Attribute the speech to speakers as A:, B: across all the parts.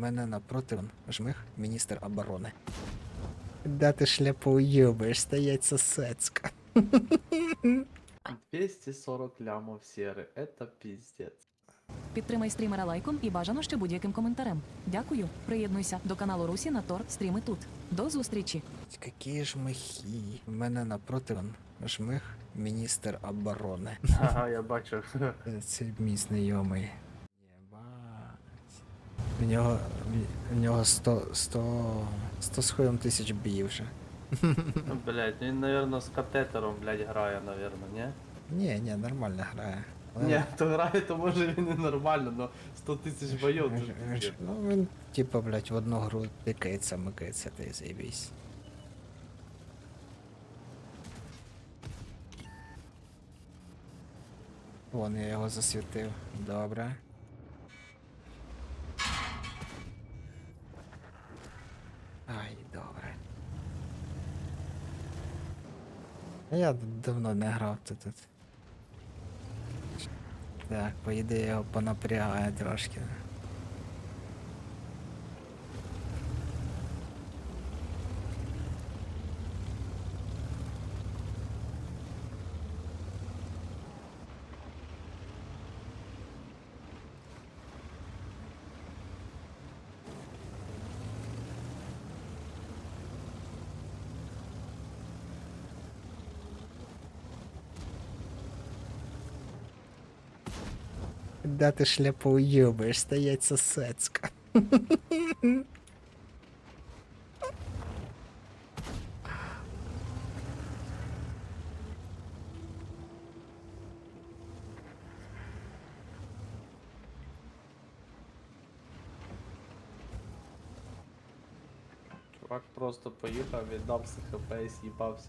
A: мене напроти жмих міністр оборони. Да ти шляпу уйобаєш, стоять сосецька.
B: 240 лямов серы. Это пиздец.
C: Підтримай стрімера лайком і бажано ще будь-яким коментарем. Дякую. Приєднуйся до каналу Русі на Тор. Стріми тут. До зустрічі.
A: Які жмихи. У мене напроти жмих міністр оборони.
B: Ага, я бачу.
A: Це мій знайомий. В нього, в нього 100, 100, 100 з хуєм тисяч біїв вже.
B: Блять, ну він, наверное, з катетером, блять, грає, наверное, не?
A: Ні, ні, нормально грає.
B: Ні, то грає, то може він і нормально, но 100 тисяч бойов
A: ж- Ну він, типа, блядь, в одну гру тикається, микається, та й заєбісь. Вон я його засвітив. Добре. Ай, добре. Я давно не грав тут. Так, по ідеї його понапрягає трошки. Да ти шляпу уйобаєш, стоять сосецька.
B: Чувак просто поїхав, віддав все хп і з'їбався.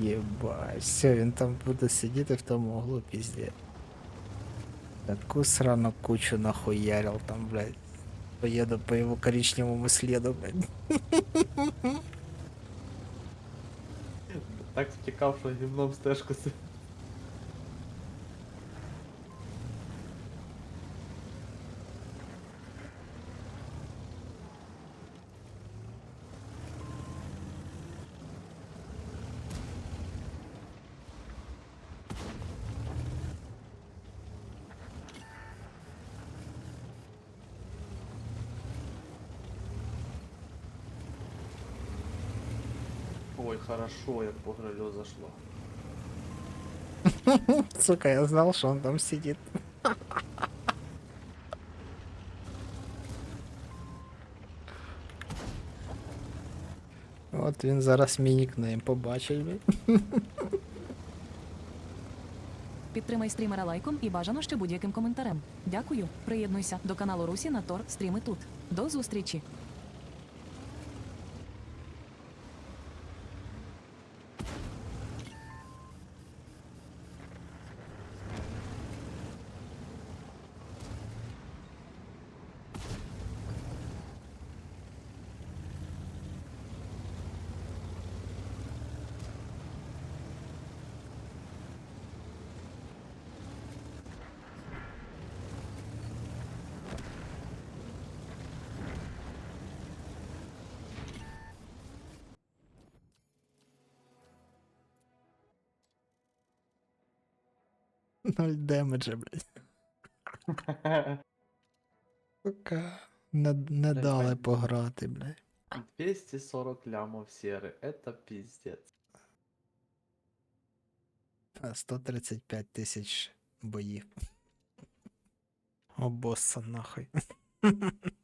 A: Єбать, все, він там буде сидіти в тому углу, пізде. Таку срану кучу нахуярил там, блядь. Поеду по его коричневому следу, блядь.
B: Так втікав, що гімном стежку Ой, хорошо, як по грилю зашло.
A: Сука, я знал, что он там сидит. От він зараз мій нікнейм побачить.
C: Підтримай стрімера лайком і бажано ще будь-яким коментарем. Дякую. Приєднуйся до каналу Русі на Тор. Стріми тут. До зустрічі.
A: Ноль демеджа, блядь. Сука. Не, не дали пограти, блядь.
B: 240 лямов серы. Это пиздец.
A: А 135 тисяч боїв. О, босса нахуй.